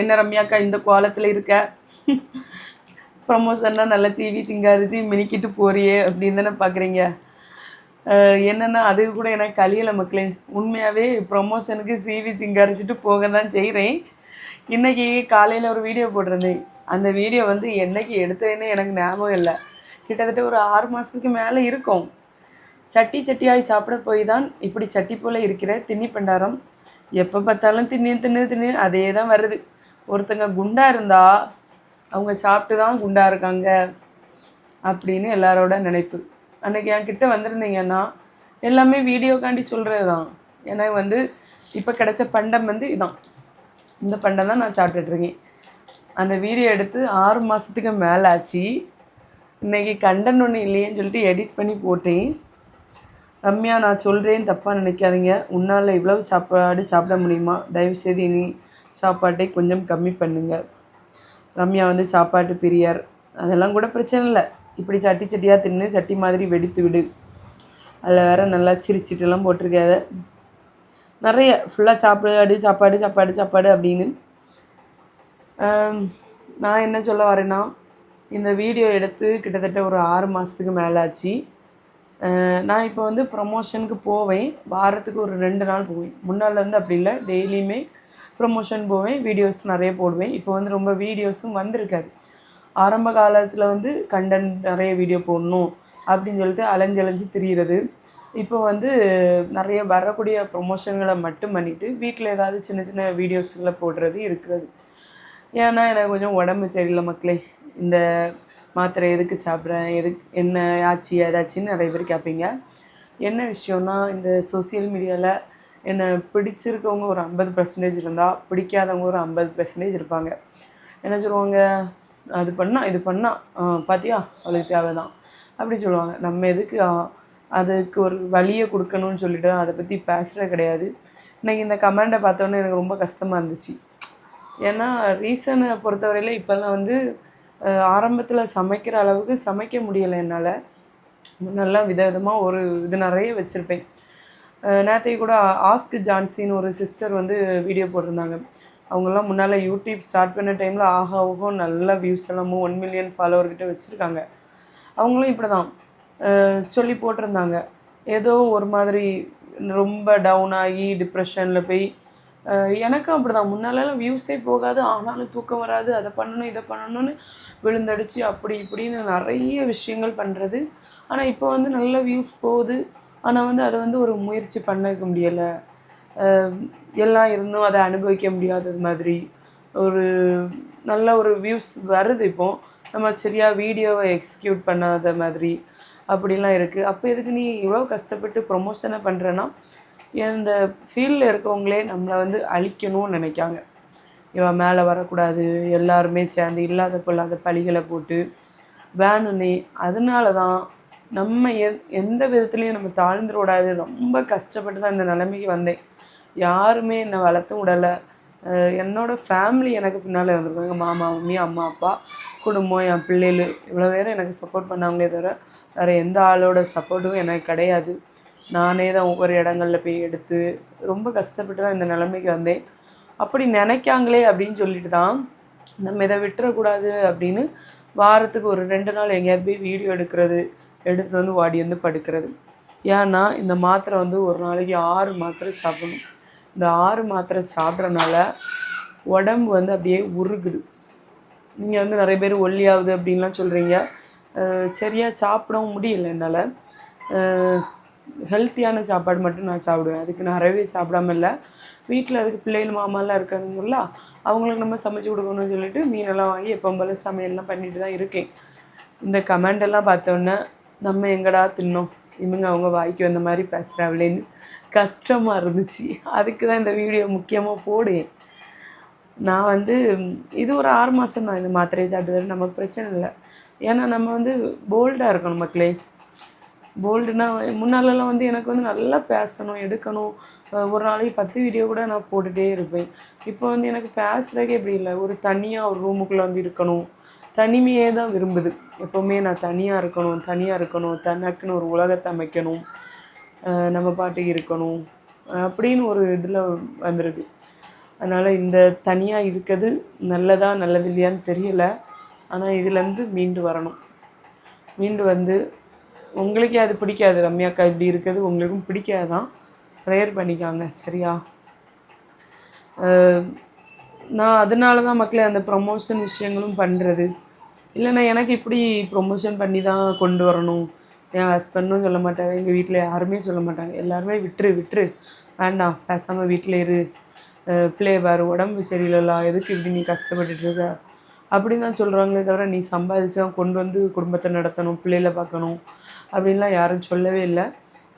என்ன ரம்யாக்கா இந்த கோலத்தில் இருக்க? ப்ரமோஷன்னா நல்லா சீவி சிங்காரிச்சு மினிக்கிட்டு போறியே அப்படின்னு தானே பார்க்குறீங்க என்னென்னா அது கூட எனக்கு கலியலை மக்களே. உண்மையாகவே ப்ரொமோஷனுக்கு சிவி சிங்காரிச்சிட்டு போக தான் செய்கிறேன் இன்றைக்கி காலையில் ஒரு வீடியோ போட்டிருந்தேன். அந்த வீடியோ வந்து என்னைக்கு எடுத்ததுன்னு எனக்கு ஞாபகம் இல்லை. கிட்டத்தட்ட ஒரு ஆறு மாதத்துக்கு மேலே இருக்கும். சட்டி சட்டியாய் சாப்பிட போய் தான் இப்படி சட்டி போல் இருக்கிற தின்னி பண்டாரம் எப்போ பார்த்தாலும் தின்னு தின்னு தின்னு அதே தான் வருது. ஒருத்தங்க குண்டாக இருந்தால் அவங்க சாப்பிட்டு தான் குண்டாக இருக்காங்க அப்படின்னு எல்லாரோட நினைப்பு. அன்னைக்கு என் கிட்டே வந்திருந்தீங்கன்னா எல்லாமே வீடியோக்காண்டி சொல்கிறது தான் எனக்கு வந்து இப்போ கிடைச்ச பண்டம் வந்து இதான். இந்த பண்டம் தான் நான் சாப்பிட்டுட்ருக்கேன். அந்த வீடியோ எடுத்து ஆறு மாதத்துக்கு மேலே ஆச்சு இன்னைக்கு கண்டன் ஒன்று இல்லையேன்னு சொல்லிட்டு எடிட் பண்ணி போட்டேன். ரம்யா நான் சொல்கிறேன் தப்பாக நினைக்காதீங்க. உன்னால் இவ்வளவு சாப்பாடு சாப்பிட முடியுமா? தயவுசெய்து இனி சாப்பாட்டை கொஞ்சம் கம்மி பண்ணுங்க. ரம்யா வந்து சாப்பாட்டு பிரியர். அதெல்லாம் கூட பிரச்சனை இல்லை. இப்படி சட்டி சட்டியாக தின்னு சட்டி மாதிரி வெடித்து விடு. அதில் வேற நல்லா சிரிச்சிட்டுலாம் போட்டிருக்காத. நிறைய ஃபுல்லாக சாப்பாடு சாப்பாடு சாப்பாடு சாப்பாடு அப்படின்னு. நான் என்ன சொல்ல வரேன்னா இந்த வீடியோ எடுத்து கிட்டத்தட்ட ஒரு ஆறு மாதத்துக்கு மேலே ஆச்சு. நான் இப்போ வந்து ப்ரமோஷனுக்கு போவேன். வாரத்துக்கு ஒரு ரெண்டு நாள் போவேன். முன்னால அப்படி இல்லை. டெய்லியுமே ப்ரமோஷன் போவேன் வீடியோஸ் நிறைய போடுவேன். இப்போ வந்து ரொம்ப வீடியோஸும் வந்திருக்காது ஆரம்ப காலத்தில் வந்து கண்டென்ட் நிறைய வீடியோ போடணும் அப்படின்னு சொல்லிட்டு அலைஞ்சு அலைஞ்சு திரியிறது. இப்போ வந்து நிறைய வரக்கூடிய ப்ரொமோஷன்களை மட்டும் பண்ணிவிட்டு வீட்டில் ஏதாவது சின்ன சின்ன வீடியோஸ்களை போடுறது இருக்கிறது. ஏன்னா எனக்கு கொஞ்சம் உடம்பு சரியில்லை மக்களே. இந்த மாத்திரை எதுக்கு சாப்பிட்றேன்? எதுக்கு என்ன ஆச்சு? ஏதாச்சுன்னு நிறைய பேர் கேட்பீங்க. என்ன விஷயம்னா இந்த சோஷியல் மீடியாவில் என்னை பிடிச்சிருக்கவங்க ஒரு ஐம்பது பர்சன்டேஜ் இருந்தால் பிடிக்காதவங்க ஒரு ஐம்பது பர்சன்டேஜ் இருப்பாங்க. என்ன சொல்லுவாங்க? அது பண்ணால் இது பண்ணால் பார்த்தியா அவளுக்கு தேவை தான் அப்படி சொல்லுவாங்க. நம்ம எதுக்கு அதுக்கு ஒரு வழியை கொடுக்கணும்னு சொல்லிட்டு அதை பற்றி பேசுகிற கிடையாது. இன்னைக்கு இந்த கமெண்டை பார்த்தோன்னே எனக்கு ரொம்ப கஷ்டமாக இருந்துச்சு. ஏன்னா ரீசனை பொறுத்தவரையில் இப்போல்லாம் வந்து ஆரம்பத்தில் சமைக்கிற அளவுக்கு சமைக்க முடியலை என்னால். நல்லா விதவிதமாக ஒரு இது நிறைய வச்சுருப்பேன். நேற்றைக்கு கூட ஆஸ்க் ஜான்சின்னு ஒரு சிஸ்டர் வந்து வீடியோ போட்டிருந்தாங்க. அவங்கெல்லாம் முன்னால் யூடியூப் ஸ்டார்ட் பண்ண டைமில் ஆஹா ஓஹோ நல்ல வியூஸ் எல்லாமும் ஒன் மில்லியன் ஃபாலோவர்கிட்ட வச்சுருக்காங்க. அவங்களும் இப்படி தான் சொல்லி போட்டிருந்தாங்க. ஏதோ ஒரு மாதிரி ரொம்ப டவுன் ஆகி டிப்ரெஷனில் போய் எனக்கும் அப்படி தான் முன்னாலெல்லாம் வியூஸே போகாது. ஆனாலும் தூக்கம் வராது. அதை பண்ணணும் இதை பண்ணணும்னு விழுந்தடிச்சு அப்படி இப்படின்னு நிறைய விஷயங்கள் பண்ணுறது ஆனால் இப்போ வந்து நல்ல வியூஸ் போகுது. ஆனால் வந்து அதை வந்து ஒரு முயற்சி பண்ணிக்க முடியலை. எல்லாம் இருந்தும் அதை அனுபவிக்க முடியாதது மாதிரி ஒரு நல்ல ஒரு வியூஸ் வருது இப்போ. நம்ம சரியாக வீடியோவை எக்ஸிக்யூட் பண்ணாத மாதிரி அப்படிலாம் இருக்குது அப்போ எதுக்கு நீ இவ்வளோ கஷ்டப்பட்டு ப்ரொமோஷனை பண்ணுறேன்னா இந்த ஃபீல்டில் இருக்கவங்களே நம்மளை வந்து அழிக்கணும்னு நினைக்காங்க. இவன் மேலே வரக்கூடாது எல்லாருமே சேர்ந்து இல்லாத பொல்லாத பழிகளை போட்டு வேணுன்னே அதனால தான் நம்ம எ எந்த விதத்துலையும் நம்ம தாழ்ந்துட கூடாது ரொம்ப கஷ்டப்பட்டு தான் இந்த நிலைமைக்கு வந்தேன். யாருமே என்னை வளர்த்தும் விடலை. என்னோடய ஃபேமிலி எனக்கு பின்னால் இருந்திருக்காங்க. மாமா மம்மி அம்மா அப்பா குடும்பம் என் பிள்ளைகள். இவ்வளோ பேரும் எனக்கு சப்போர்ட் பண்ணாங்களே தவிர வேறு எந்த ஆளோட சப்போர்ட்டும் எனக்கு கிடையாது. நானே தான் ஒவ்வொரு இடங்கள்ல போய் எடுத்து ரொம்ப கஷ்டப்பட்டு தான் இந்த நிலைமைக்கு வந்தேன். அப்படி நினைக்காங்களே அப்படின்னு சொல்லிட்டு தான் நம்ம இதை விட்டுறக்கூடாது அப்படின்னு வாரத்துக்கு ஒரு ரெண்டு நாள் எங்கேயாவது போய் வீடியோ எடுக்கிறது எடுத்துகிட்டு வந்து வாடி வந்து படுக்கிறது. ஏன்னா இந்த மாத்திரை வந்து ஒரு நாளைக்கு ஆறு மாத்திரை சாப்பிடணும். இந்த ஆறு மாத்திரை சாப்பிட்றனால உடம்பு வந்து அப்படியே உருகுது. நீங்கள் வந்து நிறைய பேர் ஒல்லியாகுது அப்படின்லாம் சொல்கிறீங்க சரியாக சாப்பிடவும் முடியல என்னால். ஹெல்த்தியான சாப்பாடு மட்டும் நான் சாப்பிடுவேன். அதுக்கு நான் அறவே சாப்பிடாம இல்லை. வீட்டில் அதுக்கு பிள்ளைகள் மாமாலாம் இருக்காங்கல்ல அவங்களுக்கு நம்ம சமைச்சு கொடுக்கணும்னு சொல்லிட்டு மீனெல்லாம் வாங்கி எப்போ போல சமையல்லாம் பண்ணிட்டு தான் இருக்கேன். இந்த கமெண்டெல்லாம் பார்த்தோன்னே நம்ம எங்கடா தின்னோம்? இவங்க அவங்க வாய்க்கு வந்த மாதிரி பேசுகிறாங்களேன்னு கஷ்டமாக இருந்துச்சு. அதுக்கு தான் இந்த வீடியோ முக்கியமாக போடுவேன். நான் வந்து இது ஒரு ஆறு மாதம் தான் இந்த மாத்திரையை சாப்பிட்டு நமக்கு பிரச்சனை இல்லை. ஏன்னா நம்ம வந்து போல்டாக இருக்கணும் மக்களே. போல்டுனா முன்னாலெல்லாம் வந்து எனக்கு வந்து நல்லா பேசணும் எடுக்கணும். ஒரு நாளைக்கு பத்து வீடியோ கூட நான் போட்டுகிட்டே இருப்பேன். இப்போ வந்து எனக்கு பேசுகிறக்கே இப்படி இல்லை. ஒரு தனியாக ஒரு ரூமுக்குள்ளே வந்து இருக்கணும். தனிமையே தான் விரும்புது. எப்போவுமே நான் தனியாக இருக்கணும் தனியாக இருக்கணும் தனக்குன்னு ஒரு உலகத்தை அமைக்கணும் நம்ம பாட்டுக்கு இருக்கணும் அப்படின்னு ஒரு இதில் வந்துடுது அதனால் இந்த தனியாக இருக்கிறது நல்லதா நல்லது இல்லையான்னு தெரியல. ஆனால் இதுலேருந்து மீண்டு வரணும். மீண்டு வந்து உங்களுக்கே அது பிடிக்காது ரம்யாக்கா இப்படி இருக்கிறது உங்களுக்கும் பிடிக்காதான் ப்ரேயர் பண்ணிக்காங்க சரியா? நான் அதனால தான் மக்களே அந்த ப்ரொமோஷன் விஷயங்களும் பண்ணுறது இல்லைண்ணா எனக்கு இப்படி ப்ரொமோஷன் பண்ணி தான் கொண்டு வரணும். என் ஹஸ்பண்டும் சொல்ல மாட்டாங்க எங்கள் வீட்டில் யாருமே சொல்ல மாட்டாங்க. எல்லாருமே விட்டுரு விட்டுரு. வேண்டாம் பேசாமல் வீட்டில் இரு. பிள்ளைய பிள்ளை வேறு உடம்பு சரியில்லலா எதுக்கு இப்படி நீ கஷ்டப்பட்டுட்டு இருக்க? அப்படின்னு தான் சொல்கிறாங்களே தவிர நீ சம்பாதிச்சா கொண்டு வந்து குடும்பத்தை நடத்தணும் பிள்ளைகளை பார்க்கணும் அப்படின்லாம் யாரும் சொல்லவே இல்லை.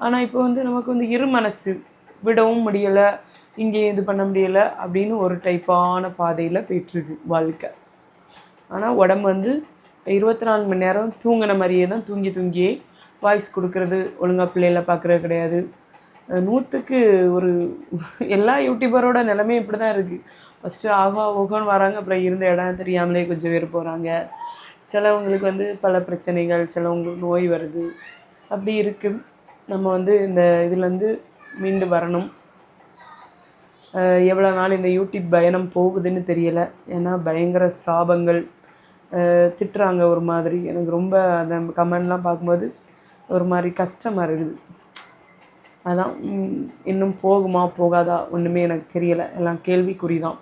ஆனால் இப்போ வந்து நமக்கு வந்து இரு மனசு விடவும் முடியலை இங்கே இது பண்ண முடியலை அப்படின்னு ஒரு டைப்பான பாதையில் போயிட்டுருக்கு வாழ்க்கை. ஆனால் உடம்பு வந்து இருபத்தி நாலு மணி நேரம் தூங்கின மாதிரியே தான் தூங்கி தூங்கியே வாய்ஸ் கொடுக்கறது ஒழுங்காக பிள்ளைகளை பார்க்குறது கிடையாது. நூற்றுக்கு ஒரு எல்லா யூடியூபரோட நிலைமையும் இப்படி தான் இருக்குது ஃபஸ்ட்டு ஆகா ஓகோன்னு வராங்க அப்புறம் இருந்த இடம் தெரியாமலே கொஞ்சம் பேர் போகிறாங்க சிலவங்களுக்கு வந்து பல பிரச்சனைகள் சிலவங்களுக்கு நோய் வருது. அப்படி இருக்குது நம்ம வந்து இந்த இதுலேருந்து மீண்டு வரணும். எவ்வளோ நாள் இந்த யூடியூப் பயணம் போகுதுன்னு தெரியலை. ஏன்னா பயங்கர சாபங்கள். திட்டுறாங்க ஒரு மாதிரி. எனக்கு ரொம்ப அந்த கமெண்ட்லாம் பார்க்கும்போது ஒரு மாதிரி கஷ்டமாக இருக்குது. அதான் இன்னும் போகுமா போகாதா? ஒன்றுமே எனக்கு தெரியலை. எல்லாம் கேள்விக்குறி தான்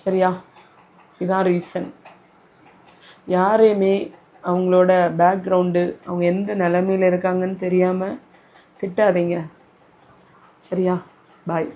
சரியா? இதான் ரீசன் யாரையுமே அவங்களோட பேக்ரவுண்டு அவங்க எந்த நிலமையில இருக்காங்கன்னு தெரியாமல் திட்டாதீங்க. சரியா? பாய்